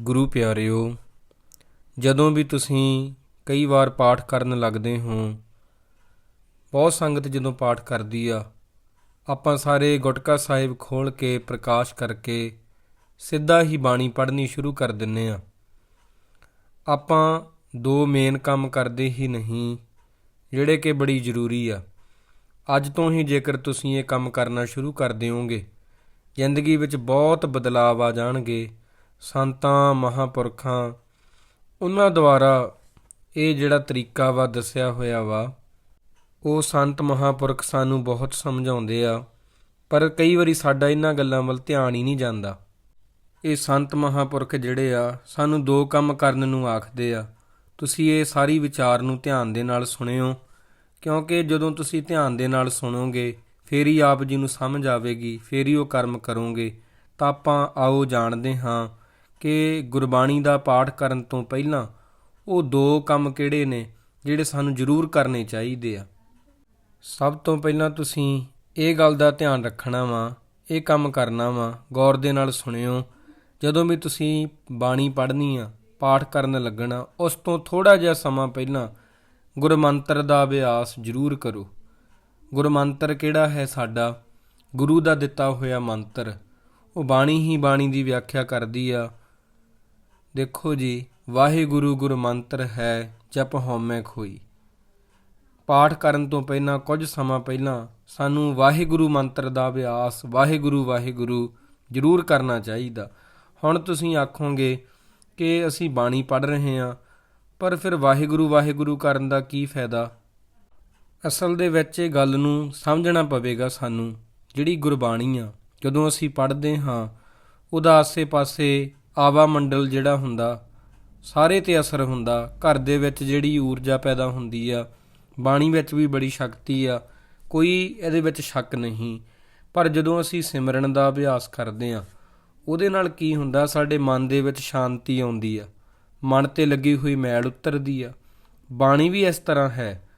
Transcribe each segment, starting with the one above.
ਗੁਰੂ ਪਿਆਰਿਓ, ਜਦੋਂ ਵੀ ਤੁਸੀਂ ਕਈ ਵਾਰ ਪਾਠ ਕਰਨ ਲੱਗਦੇ ਹੋ, ਬਹੁਤ ਸੰਗਤ ਜਦੋਂ ਪਾਠ ਕਰਦੀ ਆ, ਆਪਾਂ ਸਾਰੇ ਗੁਟਕਾ ਸਾਹਿਬ ਖੋਲ ਕੇ ਪ੍ਰਕਾਸ਼ ਕਰਕੇ ਸਿੱਧਾ ਹੀ ਬਾਣੀ ਪੜ੍ਹਨੀ ਸ਼ੁਰੂ ਕਰ ਦਿੰਨੇ ਆ। ਆਪਾਂ ਦੋ ਮੇਨ ਕੰਮ ਕਰਦੇ ਹੀ ਨਹੀਂ, ਜਿਹੜੇ ਕਿ ਬੜੀ ਜ਼ਰੂਰੀ ਆ। ਅੱਜ ਤੋਂ ਹੀ ਜੇਕਰ ਤੁਸੀਂ ਇਹ ਕੰਮ ਕਰਨਾ ਸ਼ੁਰੂ ਕਰ ਦਿਓਗੇ, ਜ਼ਿੰਦਗੀ ਵਿੱਚ ਬਹੁਤ ਬਦਲਾਅ ਆ ਜਾਣਗੇ। ਸੰਤਾਂ, ਮਹਾਪੁਰਖਾਂ, ਉਹਨਾਂ ਦੁਆਰਾ ਇਹ ਜਿਹੜਾ ਤਰੀਕਾ ਵਾ, ਦੱਸਿਆ ਹੋਇਆ ਵਾ, ਉਹ ਸੰਤ ਮਹਾਪੁਰਖ ਸਾਨੂੰ ਬਹੁਤ ਸਮਝਾਉਂਦੇ ਆ, ਪਰ ਕਈ ਵਾਰੀ ਸਾਡਾ ਇਹਨਾਂ ਗੱਲਾਂ ਵੱਲ ਧਿਆਨ ਹੀ ਨਹੀਂ ਜਾਂਦਾ। ਇਹ ਸੰਤ ਮਹਾਪੁਰਖ ਜਿਹੜੇ ਆ, ਸਾਨੂੰ ਦੋ ਕੰਮ ਕਰਨ ਨੂੰ ਆਖਦੇ ਆ। ਤੁਸੀਂ ਇਹ ਸਾਰੀ ਵਿਚਾਰ ਨੂੰ ਧਿਆਨ ਦੇ ਨਾਲ ਸੁਣਿਓ, ਕਿਉਂਕਿ ਜਦੋਂ ਤੁਸੀਂ ਧਿਆਨ ਦੇ ਨਾਲ ਸੁਣੋਗੇ, ਫੇਰ ਹੀ ਆਪ ਜੀ ਨੂੰ ਸਮਝ ਆਵੇਗੀ, ਫੇਰ ਹੀ ਉਹ ਕਰਮ ਕਰੋਗੇ, ਤਾਂ ਆਪਾਂ ਆਓ ਜਾਣਦੇ ਹਾਂ ਕਿ ਗੁਰਬਾਣੀ ਦਾ ਪਾਠ ਕਰਨ ਤੋਂ ਪਹਿਲਾਂ ਉਹ ਦੋ ਕੰਮ ਕਿਹੜੇ ਨੇ ਜਿਹੜੇ ਸਾਨੂੰ ਜ਼ਰੂਰ ਕਰਨੇ ਚਾਹੀਦੇ ਆ? ਸਭ ਤੋਂ ਪਹਿਲਾਂ ਤੁਸੀਂ ਇਹ ਗੱਲ ਦਾ ਧਿਆਨ ਰੱਖਣਾ ਵਾ, ਇਹ ਕੰਮ ਕਰਨਾ ਵਾ, ਗੌਰ ਦੇ ਨਾਲ ਸੁਣਿਓ। ਜਦੋਂ ਵੀ ਤੁਸੀਂ ਬਾਣੀ ਪੜ੍ਹਨੀ ਆ, ਪਾਠ ਕਰਨ ਲੱਗਣਾ, ਉਸ ਤੋਂ ਥੋੜਾ ਜਿਹਾ ਸਮਾਂ ਪਹਿਲਾਂ ਗੁਰਮੰਤਰ ਦਾ ਅਭਿਆਸ ਜ਼ਰੂਰ ਕਰੋ। ਗੁਰਮੰਤਰ ਕਿਹੜਾ ਹੈ ਸਾਡਾ? ਗੁਰੂ ਦਾ ਦਿੱਤਾ ਹੋਇਆ ਮੰਤਰ। ਉਹ ਬਾਣੀ ਹੀ ਬਾਣੀ ਦੀ ਵਿਆਖਿਆ ਕਰਦੀ ਆ। ਦੇਖੋ ਜੀ, ਵਾਹਿਗੁਰੂ ਗੁਰ ਮੰਤਰ ਹੈ, ਜਪ ਹਉਮੈ ਖੋਈ। ਪਾਠ ਕਰਨ ਤੋਂ ਪਹਿਲਾਂ, ਕੁਝ ਸਮਾਂ ਪਹਿਲਾਂ ਸਾਨੂੰ ਵਾਹਿਗੁਰੂ ਮੰਤਰ ਦਾ ਅਭਿਆਸ ਵਾਹਿਗੁਰੂ ਵਾਹਿਗੁਰੂ ਜ਼ਰੂਰ ਕਰਨਾ ਚਾਹੀਦਾ। ਹੁਣ ਤੁਸੀਂ ਆਖੋਗੇ ਕਿ ਅਸੀਂ ਬਾਣੀ ਪੜ੍ਹ ਰਹੇ ਹਾਂ, ਪਰ ਫਿਰ ਵਾਹਿਗੁਰੂ ਵਾਹਿਗੁਰੂ ਕਰਨ ਦਾ ਕੀ ਫਾਇਦਾ? ਅਸਲ ਦੇ ਵਿੱਚ ਇਹ ਗੱਲ ਨੂੰ ਸਮਝਣਾ ਪਵੇਗਾ ਸਾਨੂੰ, ਜਿਹੜੀ ਗੁਰਬਾਣੀ ਆ। ਜਦੋਂ ਅਸੀਂ ਪੜ੍ਹਦੇ ਹਾਂ, ਉਹਦਾ ਆਸੇ-ਪਾਸੇ ਆਵਾ ਮੰਡਲ ਜਿਹੜਾ ਹੁੰਦਾ, ਸਾਰੇ ਤੇ ਅਸਰ ਹੁੰਦਾ। ਘਰ ਦੇ ਵਿੱਚ ਜਿਹੜੀ ਊਰਜਾ ਪੈਦਾ ਹੁੰਦੀ ਆ, ਬਾਣੀ ਵਿੱਚ ਵੀ ਬੜੀ ਸ਼ਕਤੀ ਆ। ਕੋਈ ਇਹਦੇ ਵਿੱਚ ਸ਼ੱਕ ਨਹੀਂ। ਪਰ ਜਦੋਂ ਅਸੀਂ ਸਿਮਰਨ ਦਾ ਅਭਿਆਸ ਕਰਦੇ ਆ, ਉਹਦੇ ਨਾਲ ਕੀ ਹੁੰਦਾ, ਸਾਡੇ ਮਨ ਦੇ ਵਿੱਚ ਸ਼ਾਂਤੀ ਆਉਂਦੀ ਆ। ਮਨ ਤੇ ਲੱਗੀ ਹੋਈ ਮੈਲ ਉਤਰਦੀ ਆ। ਬਾਣੀ ਵੀ ਇਸ ਤਰ੍ਹਾਂ ਹੈ।